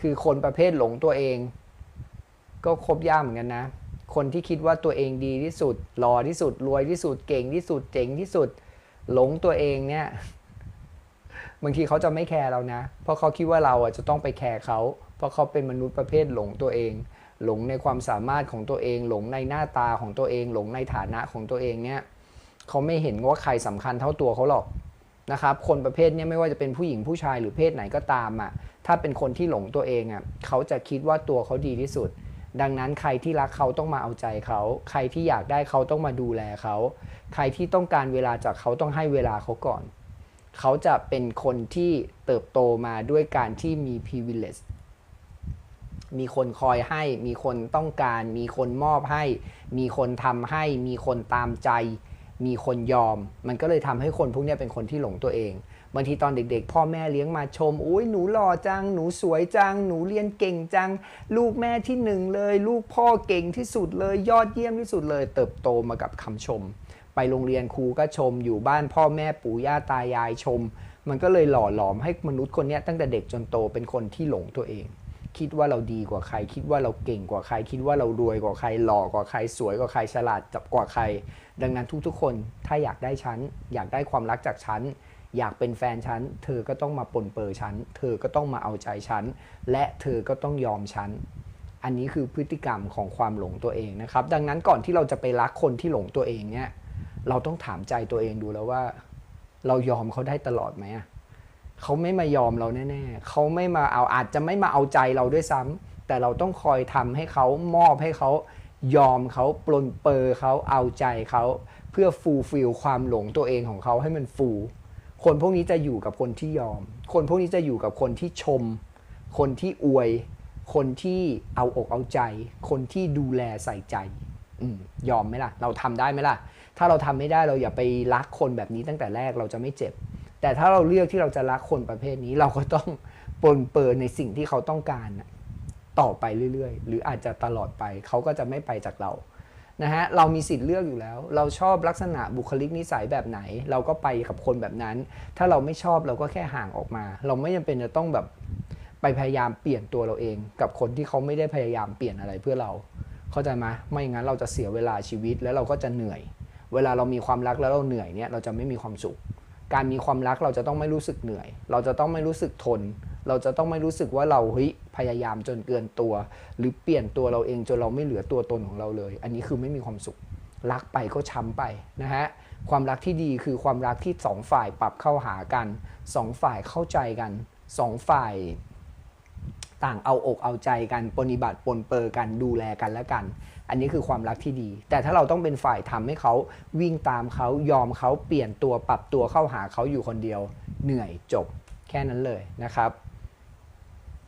คือคนประเภทหลงตัวเอง ก็คบยากเหมือนกันนะ คนที่คิดว่าตัวเองดีที่สุดหล่อที่สุด รวยที่สุดเก่งที่สุดเจ๋งที่สุด หลงตัวเองเนี่ยบางทีเขาจะไม่แคร์เรานะ เพราะเขาคิดว่าเราอะจะต้องไปแคร์เขา เพราะเขาเป็นมนุษย์ประเภทหลงตัวเอง หลงในความสามารถของตัวเอง หลงในหน้าตาของตัวเอง หลงในฐานะของตัวเองเนี่ย เขาไม่เห็นว่าใครสำคัญเท่าตัวเขาหรอก นะครับคนประเภทนี้ไม่ว่าจะเป็นผู้หญิงผู้ชายหรือเพศไหนก็ตามอะถ้าเป็นคนที่หลงตัวเองอะเขาจะคิดว่าตัวเขาดีที่สุด ดังนั้นใครที่รักเขาต้องมาเอาใจเขา ใครที่อยากได้เขาต้องมาดูแลเขา ใครที่ต้องการเวลาจากเขาต้องให้เวลาเขาก่อน เขาจะเป็นคนที่เติบโตมาด้วยการที่มี privilege มีคนคอยให้ มีคนต้องการ มีคนมอบให้ มีคนทำให้ มีคนตามใจ มีคนยอม มันก็เลยทำให้คนพวกนี้เป็นคนที่หลงตัวเอง บางทีตอนเด็ก ๆ พ่อแม่เลี้ยงมาชมอุ้ยหนูหล่อจัง หนูสวยจัง หนูเรียนเก่งจัง ลูกแม่ที่หนึ่งเลย ลูกพ่อเก่งที่สุดเลย ยอดเยี่ยมที่สุดเลย เติบโตมากับคำชม ไปโรงเรียนครูก็ชม อยู่บ้านพ่อแม่ปู่ย่าตายายชม มันก็เลยหล่อหลอมให้มนุษย์คนนี้ตั้งแต่เด็กจนโตเป็นคนที่หลงตัวเอง คิดว่าเราดีกว่าใคร คิดว่าเราเก่งกว่าใคร คิดว่าเรารวยกว่าใครหล่อกว่าใคร สวยกว่าใครฉลาดจับกว่าใคร ดังนั้นทุกๆคนถ้าอยากได้ฉันอยากได้ความรักจากฉันอยากเป็นแฟนฉัน เธอก็ต้องมาปนเปื้อฉัน เธอก็ต้องมาเอาใจฉัน และเธอก็ต้องยอมฉัน อันนี้คือพฤติกรรมของความหลงตัวเองนะครับ ดังนั้นก่อนที่เราจะไปรักคนที่หลงตัวเองเนี่ย เราต้องถามใจตัวเองดูแล้วว่า เรายอมเขาได้ตลอดไหมอะ เขาไม่มายอมเราแน่ๆเขาไม่มาเอาอาจจะไม่มาเอาใจเราด้วยซ้ำแต่เราต้องคอยทำให้เขามอบให้เขายอมเขาปลนเปอร์เขาเอาใจเขาเพื่อฟูลฟิลความหลงตัวเองของเขาให้มันฟูคนพวกนี้จะอยู่กับคนที่ยอม คนพวกนี้จะอยู่กับคนที่ชม คนที่อวย คนที่เอาอกเอาใจ คนที่ดูแลใส่ใจอยอมไหมล่ะ เราทำได้ไหมล่ะ ถ้าเราทำไม่ได้เราอย่าไปรักคนแบบนี้ตั้งแต่แรกเราจะไม่เจ็บ แต่ถ้าเราเลือกที่เราจะรักคนประเภทนี้ เราก็ต้องปลนเปิดในสิ่งที่เขาต้องการต่อไปเรื่อยๆ หรืออาจจะตลอดไปเขาก็จะไม่ไปจากเรานะฮะเรามีสิทธิ์เลือกอยู่แล้ว เราชอบลักษณะบุคลิกนิสัยแบบไหน เราก็ไปกับคนแบบนั้น ถ้าเราไม่ชอบเราก็แค่ห่างออกมา เราไม่จำเป็นจะต้องแบบไปพยายามเปลี่ยนตัวเราเอง กับคนที่เขาไม่ได้พยายามเปลี่ยนอะไรเพื่อเรา เข้าใจไหมไม่งั้นเราจะเสียเวลาชีวิตแล้วเราก็จะเหนื่อย เวลาเรามีความรักแล้วเราเหนื่อยเนี่ยเราจะไม่มีความสุข การมีความรักเราจะต้องไม่รู้สึกเหนื่อย เราจะต้องไม่รู้สึกทน เราจะต้องไม่รู้สึกว่าเราเฮ้ยพยายามจนเกินตัว หรือเปลี่ยนตัวเราเองจนเราไม่เหลือตัวตนของเราเลย อันนี้คือไม่มีความสุข รักไปก็ช้ำไปนะฮะความรักที่ดีคือความรักที่สองฝ่ายปรับเข้าหากันสองฝ่ายเข้าใจกันสองฝ่าย ต่างเอาอกเอาใจกันปฏิบัติปนเปอร์กันดูแลกันและกัน อันนี้คือความรักที่ดี แต่ถ้าเราต้องเป็นฝ่ายทำให้เขาวิ่งตามเขายอมเขาเปลี่ยนตัวปรับตัวเข้าหาเขาอยู่คนเดียว เหนื่อยจบแค่นั้นเลยนะครับ